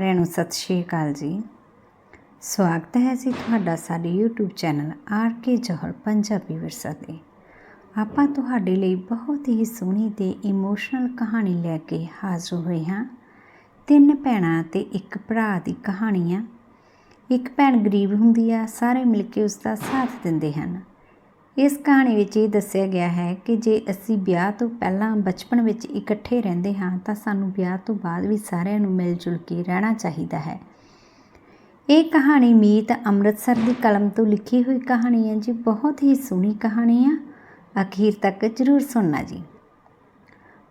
ਸਾਰਿਆਂ ਨੂੰ ਸਤਿ ਸ਼੍ਰੀ ਅਕਾਲ ਜੀ। ਸਵਾਗਤ ਹੈ ਜੀ ਤੁਹਾਡਾ ਸਾਡੇ YouTube channel R K Johar, Punjabi Virsa ਤੇ। ਆਪਾਂ ਤੁਹਾਡੇ ਲਈ ਬਹੁਤ ਹੀ ਸੋਹਣੀ ਤੇ ਇਮੋਸ਼ਨਲ ਕਹਾਣੀ ਲੈ ਕੇ ਹਾਜ਼ਰ ਹੋਏ ਹਾਂ। ਤਿੰਨ ਭੈਣਾਂ ਤੇ ਇੱਕ ਭਰਾ ਦੀ ਕਹਾਣੀ ਆ। ਇੱਕ ਭੈਣ ਗਰੀਬ ਹੁੰਦੀ ਆ, ਸਾਰੇ ਮਿਲ ਕੇ ਉਸ ਦਾ ਸਾਥ ਦਿੰਦੇ ਹਨ। ਇਸ ਕਹਾਣੀ ਵਿੱਚ ਇਹ ਦੱਸਿਆ ਗਿਆ ਹੈ ਕਿ ਜੇ ਅਸੀਂ ਵਿਆਹ ਤੋਂ ਪਹਿਲਾਂ ਬਚਪਨ ਵਿੱਚ ਇਕੱਠੇ ਰਹਿੰਦੇ ਹਾਂ ਤਾਂ ਸਾਨੂੰ ਵਿਆਹ ਤੋਂ ਬਾਅਦ ਵੀ ਸਾਰਿਆਂ ਨੂੰ ਮਿਲ ਜੁਲ ਕੇ ਰਹਿਣਾ ਚਾਹੀਦਾ ਹੈ। ਇਹ ਕਹਾਣੀ ਮੀਤ ਅੰਮ੍ਰਿਤਸਰ ਦੀ ਕਲਮ ਤੋਂ ਲਿਖੀ ਹੋਈ ਕਹਾਣੀ ਹੈ ਜੀ। ਬਹੁਤ ਹੀ ਸੋਹਣੀ ਕਹਾਣੀ ਆ। ਅਖੀਰ ਤੱਕ ਜ਼ਰੂਰ ਸੁਣਨਾ ਜੀ।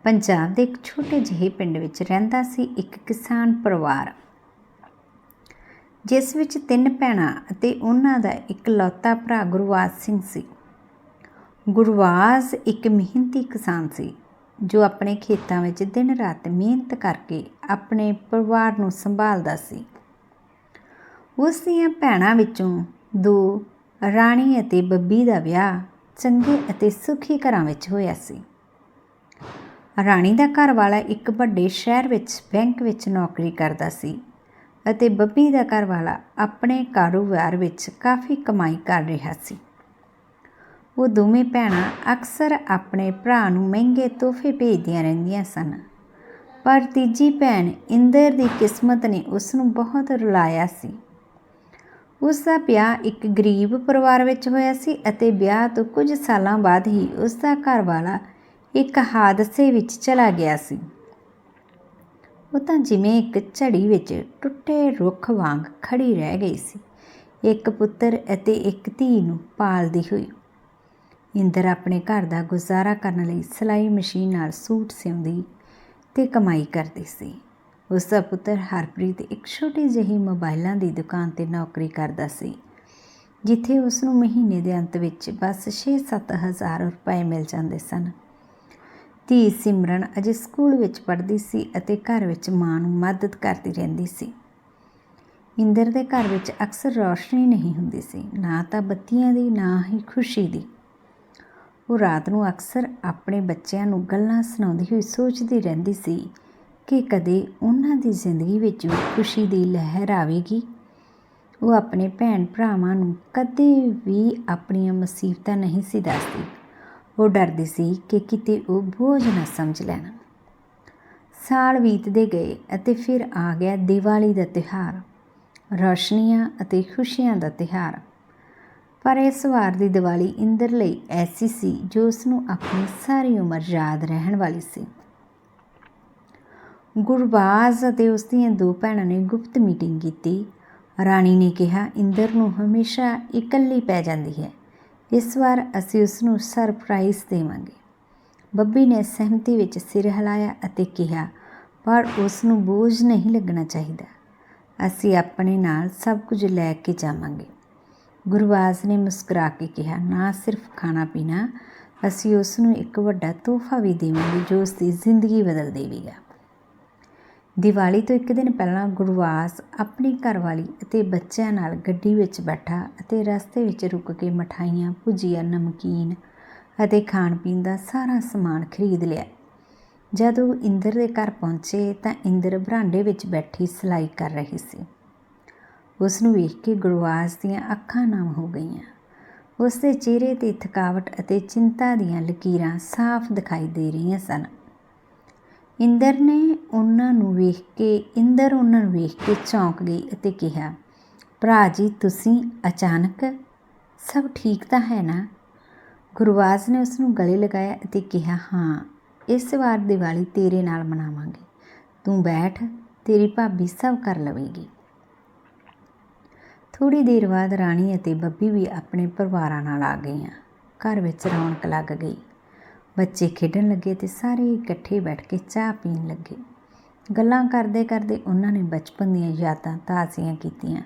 ਪੰਜਾਬ ਦੇ ਇੱਕ ਛੋਟੇ ਜਿਹੇ ਪਿੰਡ ਵਿੱਚ ਰਹਿੰਦਾ ਸੀ ਇੱਕ ਕਿਸਾਨ ਪਰਿਵਾਰ। ਜਿਸ ਵਿੱਚ ਤਿੰਨ ਭੈਣਾਂ ਅਤੇ ਉਹਨਾਂ ਦਾ ਇਕਲੌਤਾ ਭਰਾ ਗੁਰਵਾਜ ਸਿੰਘ ਸੀ। ਗੁਰਵਾਸ ਇੱਕ ਮਿਹਨਤੀ ਕਿਸਾਨ ਸੀ, ਜੋ ਆਪਣੇ ਖੇਤਾਂ ਵਿੱਚ ਦਿਨ ਰਾਤ ਮਿਹਨਤ ਕਰਕੇ ਆਪਣੇ ਪਰਿਵਾਰ ਨੂੰ ਸੰਭਾਲਦਾ ਸੀ। ਉਸ ਦੀਆਂ ਭੈਣਾਂ ਵਿੱਚੋਂ ਦੋ ਰਾਣੀ ਅਤੇ ਬੱਬੀ ਦਾ ਵਿਆਹ ਚੰਗੇ ਅਤੇ ਸੁਖੀ ਘਰਾਂ ਵਿੱਚ ਹੋਇਆ ਸੀ। ਰਾਣੀ ਦਾ ਘਰ ਵਾਲਾ ਇੱਕ ਵੱਡੇ ਸ਼ਹਿਰ ਵਿੱਚ ਬੈਂਕ ਵਿੱਚ ਨੌਕਰੀ ਕਰਦਾ ਸੀ ਅਤੇ ਬੱਬੀ ਦਾ ਘਰ ਵਾਲਾ ਆਪਣੇ ਕਾਰੋਬਾਰ ਵਿੱਚ ਕਾਫੀ ਕਮਾਈ ਕਰ ਰਿਹਾ ਸੀ। ਉਹ ਦੋਵੇਂ ਭੈਣਾਂ ਅਕਸਰ ਆਪਣੇ ਭਰਾ ਨੂੰ ਮਹਿੰਗੇ ਤੋਹਫੇ ਭੇਜਦੀਆਂ ਰਹਿੰਦੀਆਂ ਸਨ। ਪਰ ਤੀਜੀ ਭੈਣ ਇੰਦਰ ਦੀ ਕਿਸਮਤ ਨੇ ਉਸ ਨੂੰ ਬਹੁਤ ਰੁਲਾਇਆ ਸੀ। ਉਸ ਦਾ ਵਿਆਹ ਇੱਕ ਗਰੀਬ ਪਰਿਵਾਰ ਵਿੱਚ ਹੋਇਆ ਸੀ ਅਤੇ ਵਿਆਹ ਤੋਂ ਕੁਝ ਸਾਲਾਂ ਬਾਅਦ ਹੀ ਉਸ ਦਾ ਘਰ ਵਾਲਾ ਇੱਕ ਹਾਦਸੇ ਵਿੱਚ ਚਲਾ ਗਿਆ ਸੀ। ਉਹ ਤਾਂ ਜਿਵੇਂ ਇੱਕ ਝੜੀ ਵਿੱਚ ਟੁੱਟੇ ਰੁੱਖ ਵਾਂਗ ਖੜੀ ਰਹਿ ਗਈ ਸੀ। ਇੱਕ ਪੁੱਤਰ ਅਤੇ ਇੱਕ ਧੀ ਨੂੰ ਪਾਲਦੀ ਹੋਈ ਇੰਦਰ ਆਪਣੇ ਘਰ ਦਾ ਗੁਜ਼ਾਰਾ ਕਰਨ ਲਈ ਸਿਲਾਈ ਮਸ਼ੀਨ ਨਾਲ ਸੂਟ ਸਿਉਂਦੀ ਤੇ ਕਮਾਈ ਕਰਦੀ ਸੀ। ਉਸ ਦਾ ਪੁੱਤਰ ਹਰਪ੍ਰੀਤ ਇੱਕ ਛੋਟੀ ਜਿਹੀ ਮੋਬਾਈਲਾਂ ਦੀ ਦੁਕਾਨ ਤੇ ਨੌਕਰੀ ਕਰਦਾ ਸੀ, ਜਿੱਥੇ ਉਸ ਨੂੰ ਮਹੀਨੇ ਦੇ ਅੰਤ ਵਿੱਚ ਬਸ 6-7 ਹਜ਼ਾਰ ਰੁਪਏ ਮਿਲ ਜਾਂਦੇ ਸਨ। ਧੀ ਸਿਮਰਨ ਅਜੇ ਸਕੂਲ ਵਿੱਚ ਪੜ੍ਹਦੀ ਸੀ ਅਤੇ ਘਰ ਵਿੱਚ ਮਾਂ ਨੂੰ ਮਦਦ ਕਰਦੀ ਰਹਿੰਦੀ ਸੀ। ਇੰਦਰ ਦੇ ਘਰ ਵਿੱਚ ਅਕਸਰ ਰੌਸ਼ਨੀ ਨਹੀਂ ਹੁੰਦੀ ਸੀ, ਨਾ ਤਾਂ ਬੱਤੀਆਂ ਦੀ, ਨਾ ਹੀ ਖੁਸ਼ੀ ਦੀ। ਉਹ ਰਾਤ ਨੂੰ ਅਕਸਰ ਆਪਣੇ ਬੱਚਿਆਂ ਨੂੰ ਗੱਲਾਂ ਸੁਣਾਉਂਦੀ ਹੋਈ ਸੋਚਦੀ ਰਹਿੰਦੀ ਸੀ ਕਿ ਕਦੇ ਉਹਨਾਂ ਦੀ ਜ਼ਿੰਦਗੀ ਵਿੱਚ ਵੀ ਖੁਸ਼ੀ ਦੀ ਲਹਿਰ ਆਵੇਗੀ। ਉਹ ਆਪਣੇ ਭੈਣ ਭਰਾਵਾਂ ਨੂੰ ਕਦੇ ਵੀ ਆਪਣੀਆਂ ਮੁਸੀਬਤਾਂ ਨਹੀਂ ਸੀ ਦੱਸਦੀ। ਉਹ ਡਰਦੀ ਸੀ ਕਿ ਕਿਤੇ ਉਹ ਬੋਝ ਨਾ ਸਮਝ ਲੈਣ। ਸਾਲ ਬੀਤਦੇ ਗਏ ਅਤੇ ਫਿਰ ਆ ਗਿਆ ਦੀਵਾਲੀ ਦਾ ਤਿਉਹਾਰ। ਰੌਸ਼ਨੀਆਂ ਅਤੇ ਖੁਸ਼ੀਆਂ ਦਾ ਤਿਉਹਾਰ। ਪਰ ਇਸ ਵਾਰ ਦੀ ਦੀਵਾਲੀ ਇੰਦਰ ਲਈ ਐਸੀ ਸੀ, ਜੋ ਉਸ ਨੂੰ ਆਪਣੀ ਸਾਰੀ ਉਮਰ ਯਾਦ ਰਹਿਣ ਵਾਲੀ ਸੀ। ਗੁਰਬਾਜ਼ ਅਤੇ ਉਸ ਦੀਆਂ ਦੋ ਭੈਣਾਂ ਨੇ ਗੁਪਤ ਮੀਟਿੰਗ ਕੀਤੀ। ਰਾਣੀ ਨੇ ਕਿਹਾ, ਇੰਦਰ ਨੂੰ ਹਮੇਸ਼ਾ ਇਕੱਲੀ ਪੈ ਜਾਂਦੀ ਹੈ। ਇਸ ਵਾਰ ਅਸੀਂ ਉਸ ਨੂੰ ਸਰਪ੍ਰਾਈਜ਼ ਦੇਵਾਂਗੇ। ਬੱਬੀ ਨੇ ਸਹਿਮਤੀ ਵਿੱਚ ਸਿਰ ਹਿਲਾਇਆ ਅਤੇ ਕਿਹਾ, ਪਰ ਉਸ ਨੂੰ ਬੋਝ ਨਹੀਂ ਲੱਗਣਾ ਚਾਹੀਦਾ। ਅਸੀਂ ਆਪਣੇ ਨਾਲ ਸਭ ਕੁਝ ਲੈ ਕੇ ਜਾਵਾਂਗੇ। ਗੁਰਵਾਜ਼ ਨੇ ਮੁਸਕਰਾ ਕੇ ਕਿਹਾ, ਨਾ ਸਿਰਫ ਖਾਣਾ ਪੀਣਾ, ਅਸੀਂ ਉਸ ਨੂੰ ਇੱਕ ਵੱਡਾ ਤੋਹਫਾ ਵੀ ਦੇਵਾਂਗੇ ਜੋ ਉਸ ਦੀ ਜ਼ਿੰਦਗੀ ਬਦਲ ਦੇਵੇਗਾ। ਦੀਵਾਲੀ ਤੋਂ ਇੱਕ ਦਿਨ ਪਹਿਲਾਂ ਗੁਰਵਾਸ ਆਪਣੀ ਘਰਵਾਲੀ ਅਤੇ ਬੱਚਿਆਂ ਨਾਲ ਗੱਡੀ ਵਿੱਚ ਬੈਠਾ ਅਤੇ ਰਸਤੇ ਵਿੱਚ ਰੁਕ ਕੇ ਮਠਾਈਆਂ, ਭੁਜੀਆ, ਨਮਕੀਨ ਅਤੇ ਖਾਣ ਪੀਣ ਦਾ ਸਾਰਾ ਸਮਾਨ ਖਰੀਦ ਲਿਆ। ਜਦੋਂ ਇੰਦਰ ਦੇ ਘਰ ਪਹੁੰਚੇ ਤਾਂ ਇੰਦਰ ਬਰਾਂਡੇ ਵਿੱਚ ਬੈਠੀ ਸਿਲਾਈ ਕਰ ਰਹੀ ਸੀ। ਉਸ ਨੂੰ ਵੇਖ ਕੇ ਗੁਰਵਾਸ ਦੀਆਂ ਅੱਖਾਂ ਨਮ ਹੋ ਗਈਆਂ। ਉਸ ਦੇ ਚਿਹਰੇ ਤੇ ਥਕਾਵਟ ਅਤੇ ਚਿੰਤਾ ਦੀਆਂ ਲਕੀਰਾਂ ਸਾਫ਼ ਦਿਖਾਈ ਦੇ ਰਹੀਆਂ ਸਨ। ਇੰਦਰ ਨੇ ਉਹਨਾਂ ਨੂੰ ਵੇਖ ਕੇ, ਇੰਦਰ ਉਹਨਾਂ ਨੂੰ ਵੇਖ ਕੇ ਚੌਂਕ ਗਈ ਅਤੇ ਕਿਹਾ, ਭਰਾ ਜੀ, ਤੁਸੀਂ ਅਚਾਨਕ ਸਭ ਠੀਕ ਤਾਂ ਹੈ ਨਾ? ਗੁਰਵਾਸ ਨੇ ਉਸ ਨੂੰ ਗਲੇ ਲਗਾਇਆ ਅਤੇ ਕਿਹਾ, ਹਾਂ, ਇਸ ਵਾਰ ਦੀਵਾਲੀ ਤੇਰੇ ਨਾਲ ਮਨਾਵਾਂਗੇ। ਤੂੰ ਬੈਠ, ਤੇਰੀ ਭਾਬੀ ਸਭ ਕਰ ਲਵੇਗੀ। ਥੋੜੀ ਦੇਰ ਬਾਅਦ ਰਾਣੀ ਅਤੇ ਬੱਬੀ ਵੀ ਆਪਣੇ ਪਰਿਵਾਰਾਂ ਨਾਲ ਆ ਗਈਆਂ। ਘਰ ਵਿੱਚ ਰੌਣਕ ਲੱਗ ਗਈ। ਬੱਚੇ ਖੇਡਣ ਲੱਗੇ ਤੇ ਸਾਰੇ ਇਕੱਠੇ ਬੈਠ ਕੇ ਚਾਹ ਪੀਣ ਲੱਗੇ। ਗੱਲਾਂ ਕਰਦੇ ਕਰਦੇ ਉਹਨਾਂ ਨੇ ਬਚਪਨ ਦੀਆਂ ਯਾਦਾਂ ਤਾਜ਼ੀਆਂ ਕੀਤੀਆਂ।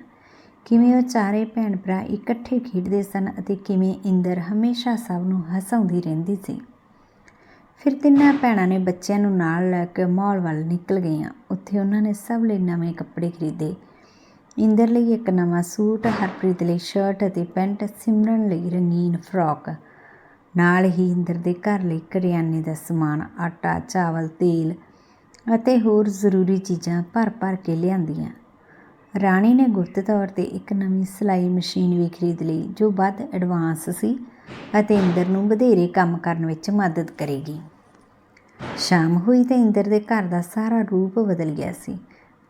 ਕਿਵੇਂ ਉਹ ਚਾਰੇ ਭੈਣ ਭਰਾ ਇਕੱਠੇ ਖੇਡਦੇ ਸਨ ਅਤੇ ਕਿਵੇਂ ਇੰਦਰ ਹਮੇਸ਼ਾ ਸਭ ਨੂੰ ਹਸਾਉਂਦੀ ਰਹਿੰਦੀ ਸੀ। ਫਿਰ ਤਿੰਨਾਂ ਭੈਣਾਂ ਨੇ ਬੱਚਿਆਂ ਨੂੰ ਨਾਲ ਲੈ ਕੇ ਮਾਲ ਵੱਲ ਨਿਕਲ ਗਈਆਂ। ਉੱਥੇ ਉਹਨਾਂ ਨੇ ਸਭ ਲਈ ਨਵੇਂ ਕੱਪੜੇ ਖਰੀਦੇ ਇੰਦਰ ਲਈ ਇੱਕ ਨਵਾਂ ਸੂਟ ਹਰਪ੍ਰੀਤ ਲਈ ਸ਼ਰਟ ਅਤੇ ਪੈਂਟ ਸਿਮਰਨ ਲਈ ਰੰਗੀਨ ਫਰਾਕ ਨਾਲ ਹੀ ਇੰਦਰ ਦੇ ਘਰ ਲਈ ਕਰਿਆਨੇ ਦਾ ਸਮਾਨ ਆਟਾ ਚਾਵਲ ਤੇਲ ਅਤੇ ਹੋਰ ਜ਼ਰੂਰੀ ਚੀਜ਼ਾਂ ਭਰ ਭਰ ਕੇ ਲਿਆਂਦੀਆਂ ਰਾਣੀ ਨੇ ਗੁਪਤ ਤੌਰ ਤੇ ਇੱਕ ਨਵੀਂ ਸਿਲਾਈ ਮਸ਼ੀਨ ਵੀ ਖਰੀਦ ਲਈ ਜੋ ਵੱਧ ਐਡਵਾਂਸ ਸੀ ਅਤੇ ਇੰਦਰ ਨੂੰ ਵਧੇਰੇ ਕੰਮ ਕਰਨ ਵਿੱਚ ਮਦਦ ਕਰੇਗੀ ਸ਼ਾਮ ਹੋਈ ਤਾਂ ਇੰਦਰ ਦੇ ਘਰ ਦਾ ਸਾਰਾ ਰੂਪ ਬਦਲ ਗਿਆ ਸੀ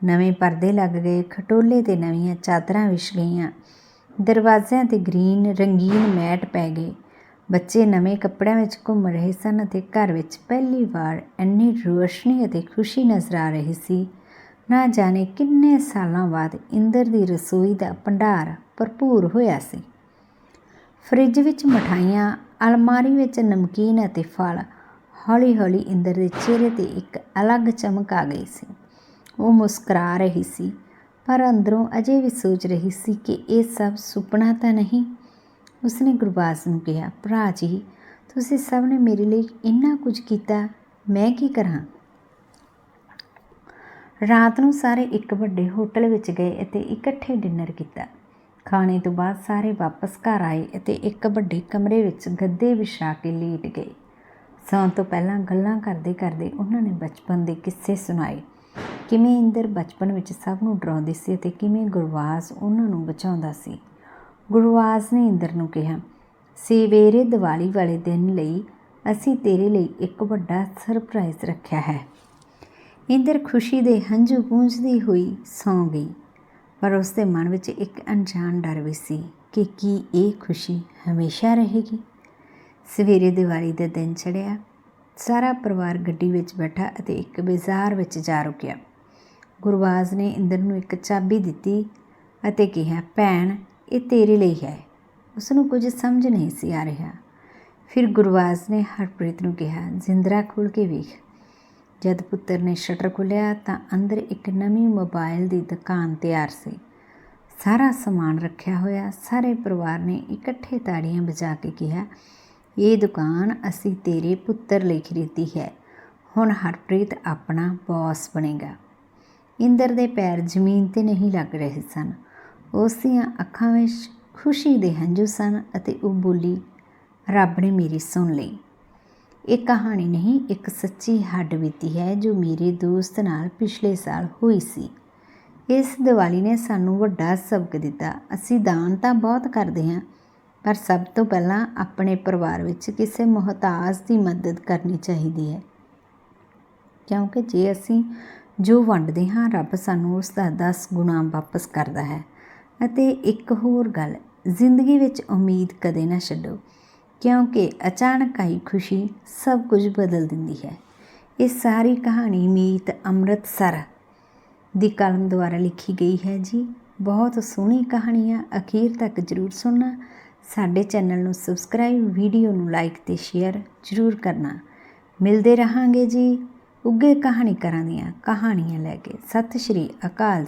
ਨਵੇਂ ਪਰਦੇ ਲੱਗ ਗਏ, ਖਟੋਲੇ ਤੇ ਨਵੀਆਂ ਚਾਦਰਾਂ ਵਿਛ ਗਈਆਂ। ਦਰਵਾਜ਼ਿਆਂ ਤੇ ਗ੍ਰੀਨ, ਰੰਗੀਨ ਮੈਟ ਪੈ ਗਏ। ਬੱਚੇ ਨਵੇਂ ਕੱਪੜਿਆਂ ਵਿੱਚ ਘੁੰਮ ਰਹੇ ਸਨ ਅਤੇ ਘਰ ਵਿੱਚ ਪਹਿਲੀ ਵਾਰ ਇੰਨੀ ਰੋਸ਼ਨੀ ਅਤੇ ਖੁਸ਼ੀ ਨਜ਼ਰ ਆ ਰਹੀ ਸੀ। ਨਾ ਜਾਣੇ ਕਿੰਨੇ ਸਾਲਾਂ ਬਾਅਦ ਇੰਦਰ ਦੀ ਰਸੋਈ ਦਾ ਭੰਡਾਰ ਭਰਪੂਰ ਹੋਇਆ ਸੀ। ਫ੍ਰਿਜ ਵਿੱਚ ਮਠਾਈਆਂ, ਅਲਮਾਰੀ ਵਿੱਚ ਨਮਕੀਨ ਅਤੇ ਫਲ ਹੌਲੀ-ਹੌਲੀ ਇੰਦਰ ਦੇ ਚਿਹਰੇ ਤੇ ਇੱਕ ਅਲੱਗ ਚਮਕ ਆ ਗਈ ਸੀ। ਉਹ ਮੁਸਕਰਾ ਰਹੀ ਸੀ, ਪਰ ਅੰਦਰੋਂ ਅਜੇ ਵੀ ਸੋਚ ਰਹੀ ਸੀ ਕਿ ਇਹ ਸਭ ਸੁਪਨਾ ਤਾਂ ਨਹੀਂ। ਉਸਨੇ ਗੁਰਬਾਜ਼ ਨੂੰ ਕਿਹਾ, ਭਰਾ ਜੀ, ਤੁਸੀਂ ਸਭ ਨੇ ਮੇਰੇ ਲਈ ਇੰਨਾ ਕੁਝ ਕੀਤਾ, ਮੈਂ ਕੀ ਕਰਾਂ? ਰਾਤ ਨੂੰ ਸਾਰੇ ਇੱਕ ਵੱਡੇ ਹੋਟਲ ਵਿੱਚ ਗਏ ਅਤੇ ਇਕੱਠੇ ਡਿਨਰ ਕੀਤਾ। ਖਾਣੇ ਤੋਂ ਬਾਅਦ ਸਾਰੇ ਵਾਪਸ ਘਰ ਆਏ ਅਤੇ ਇੱਕ ਵੱਡੇ ਕਮਰੇ ਵਿੱਚ ਗੱਦੇ ਵਿਛਾ ਕੇ ਲੇਟ ਗਏ। ਸੌਣ ਤੋਂ ਪਹਿਲਾਂ ਗੱਲਾਂ ਕਰਦੇ ਕਰਦੇ ਉਹਨਾਂ ਨੇ ਬਚਪਨ ਦੇ ਕਿੱਸੇ ਸੁਣਾਏ। ਕਿਵੇਂ ਇੰਦਰ ਬਚਪਨ ਵਿੱਚ ਸਭ ਨੂੰ ਡਰਾਉਂਦੀ ਸੀ ਅਤੇ ਕਿਵੇਂ ਗੁਰਵਾਜ਼ ਉਹਨਾਂ ਨੂੰ ਬਚਾਉਂਦਾ ਸੀ? ਗੁਰਵਾਜ਼ ਨੇ ਇੰਦਰ ਨੂੰ ਕਿਹਾ, ਸਵੇਰੇ ਦੀਵਾਲੀ ਵਾਲੇ ਦਿਨ ਲਈ ਅਸੀਂ ਤੇਰੇ ਲਈ ਇੱਕ ਵੱਡਾ ਸਰਪ੍ਰਾਈਜ਼ ਰੱਖਿਆ ਹੈ। ਇੰਦਰ ਖੁਸ਼ੀ ਦੇ ਹੰਝੂ ਪੂੰਝਦੀ ਹੋਈ ਸੌਂ ਗਈ, ਪਰ ਉਸ ਦੇ ਮਨ ਵਿੱਚ ਇੱਕ ਅਣਜਾਣ ਡਰ ਵੀ ਸੀ ਕਿ ਕੀ ਇਹ ਖੁਸ਼ੀ ਹਮੇਸ਼ਾ ਰਹੇਗੀ। ਸਵੇਰੇ ਦੀਵਾਲੀ ਦਾ ਦਿਨ ਚੜ੍ਹਿਆ, ਸਾਰਾ ਪਰਿਵਾਰ ਗੱਡੀ ਵਿੱਚ ਬੈਠਾ ਅਤੇ ਇੱਕ ਬਾਜ਼ਾਰ ਵਿੱਚ ਜਾ ਰੁਕਿਆ। ਗੁਰਬਾਜ਼ ਨੇ ਇੰਦਰ ਨੂੰ ਇੱਕ ਚਾਬੀ ਦਿੱਤੀ ਅਤੇ ਕਿਹਾ, ਭੈਣ, ਇਹ ਤੇਰੇ ਲਈ ਹੈ। ਉਸ ਨੂੰ ਕੁਝ ਸਮਝ ਨਹੀਂ ਸੀ ਆ ਰਿਹਾ। ਫਿਰ ਗੁਰਬਾਜ਼ ਨੇ ਹਰਪ੍ਰੀਤ ਨੂੰ ਕਿਹਾ, ਜ਼ਿੰਦਰਾ ਖੋਲ ਕੇ ਵੇਖ। ਜਦ ਪੁੱਤਰ ਨੇ ਸ਼ਟਰ ਖੋਲ੍ਹਿਆ ਤਾਂ ਅੰਦਰ ਇੱਕ ਨਵੀਂ ਮੋਬਾਈਲ ਦੀ ਦੁਕਾਨ ਤਿਆਰ ਸੀ। ਸਾਰਾ ਸਮਾਨ ਰੱਖਿਆ ਹੋਇਆ, ਸਾਰੇ ਪਰਿਵਾਰ ਨੇ ਇਕੱਠੇ ਤਾੜੀਆਂ ਵਜਾ ਕੇ ਕਿਹਾ, ਇਹ ਦੁਕਾਨ ਅਸੀਂ ਤੇਰੇ ਪੁੱਤਰ ਲਈ ਖਰੀਦੀ ਹੈ। ਹੁਣ ਹਰਪ੍ਰੀਤ ਆਪਣਾ ਬੌਸ ਬਣੇਗਾ। ਇੰਦਰ ਦੇ ਪੈਰ ਜ਼ਮੀਨ ਤੇ ਨਹੀਂ ਲੱਗ ਰਹੇ ਸਨ। ਉਸ ਦੀਆਂ ਅੱਖਾਂ ਵਿੱਚ ਖੁਸ਼ੀ ਦੇ ਹੰਝੂ ਸਨ ਅਤੇ ਉਹ ਬੋਲੀ, ਰੱਬ ਨੇ ਮੇਰੀ ਸੁਣ ਲਈ। ਇਹ ਕਹਾਣੀ ਨਹੀਂ, ਇੱਕ ਸੱਚੀ ਹੱਡ ਬੀਤੀ ਹੈ ਜੋ ਮੇਰੇ ਦੋਸਤ ਨਾਲ ਪਿਛਲੇ ਸਾਲ ਹੋਈ ਸੀ। ਇਸ ਦੀਵਾਲੀ ਨੇ ਸਾਨੂੰ ਵੱਡਾ ਸਬਕ ਦਿੱਤਾ। ਅਸੀਂ ਦਾਨ ਤਾਂ ਬਹੁਤ ਕਰਦੇ ਹਾਂ, ਪਰ ਸਭ ਤੋਂ ਪਹਿਲਾਂ ਆਪਣੇ ਪਰਿਵਾਰ ਵਿੱਚ ਕਿਸੇ ਮੁਹਤਾਜ ਦੀ ਮਦਦ ਕਰਨੀ ਚਾਹੀਦੀ ਹੈ। ਕਿਉਂਕਿ ਜੇ ਅਸੀਂ ਜੋ ਵੰਡਦੇ ਹਾਂ, ਰੱਬ ਸਾਨੂੰ ਉਸ ਦਾ 10 ਗੁਣਾ ਵਾਪਸ ਕਰਦਾ ਹੈ। ਅਤੇ ਇੱਕ ਹੋਰ ਗੱਲ, ਜ਼ਿੰਦਗੀ ਵਿੱਚ ਉਮੀਦ ਕਦੇ ਨਾ ਛੱਡੋ, ਕਿਉਂਕਿ ਅਚਾਨਕ ਆਈ ਖੁਸ਼ੀ ਸਭ ਕੁਝ ਬਦਲ ਦਿੰਦੀ ਹੈ। ਇਹ ਸਾਰੀ ਕਹਾਣੀ ਮੀਤ ਅੰਮ੍ਰਿਤਸਰ ਦੀ ਕਲਮ ਦੁਆਰਾ ਲਿਖੀ ਗਈ ਹੈ ਜੀ। ਬਹੁਤ ਸੋਹਣੀ ਕਹਾਣੀ ਆ ਅਖੀਰ ਤੱਕ ਜ਼ਰੂਰ ਸੁਣਨਾ। ਸਾਡੇ ਚੈਨਲ ਨੂੰ ਸਬਸਕ੍ਰਾਈਬ, ਵੀਡੀਓ ਨੂੰ ਲਾਈਕ ਤੇ ਸ਼ੇਅਰ ਜ਼ਰੂਰ ਕਰਨਾ। ਮਿਲਦੇ ਰਹਾਂਗੇ ਜੀ। ਉੱਗੇ ਕਹਾਣੀਕਾਰਾਂ ਦੀਆਂ ਕਹਾਣੀਆਂ ਲੈ ਕੇ ਸਤਿ ਸ਼੍ਰੀ ਅਕਾਲ।